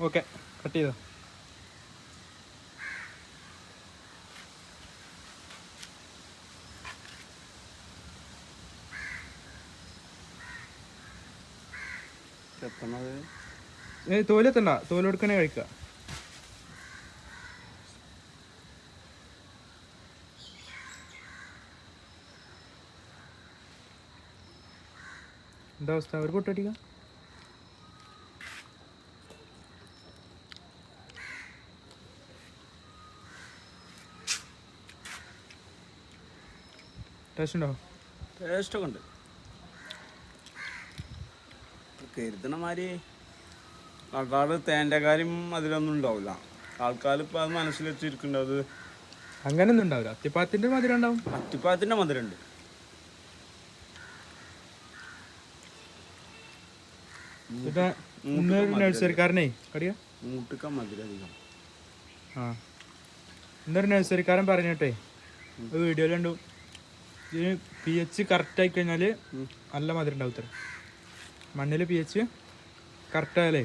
Okay cut ചെയ്തോ. തോലെത്തണ്ട. തോലെടുക്കണേ കഴിക്കുക എന്താ അവസ്ഥ? അവർ പൊട്ടടിക്ക. ടേസ്റ്റ് ഉണ്ടോ? ടേസ്റ്റൊക്കെ ഉണ്ട്. കരുതണ മാതിരി ആൾക്കാർ തേന്റെ കാര്യം അതിലൊന്നും ഉണ്ടാവില്ല. ആൾക്കാർ ഇപ്പം അത് മനസ്സിൽ വെച്ചിരിക്കുന്നത് അങ്ങനൊന്നും ഉണ്ടാവില്ല. അത്തിപ്പാത്തിന്റെ മധുരം ഉണ്ടാവും. അത്തിപ്പാത്തിന്റെ പിന്നെ ഇന്നൊരു നഴ്സറിക്കാരനെ കടിയ? മൂട്ടുക്ക മധുരം അധികം. ആ. ഇന്നൊരു നഴ്സറിക്കാരൻ പറഞ്ഞിട്ടെ ഒരു വീഡിയോ കണ്ടു. ഇതിന് പി എച്ച് കറക്റ്റ് ആയി കഴിഞ്ഞാൽ നല്ല മധുരം ഉണ്ടാവും മണ്ണിൽ പി എച്ച് കറക്റ്റ് ആയാലേ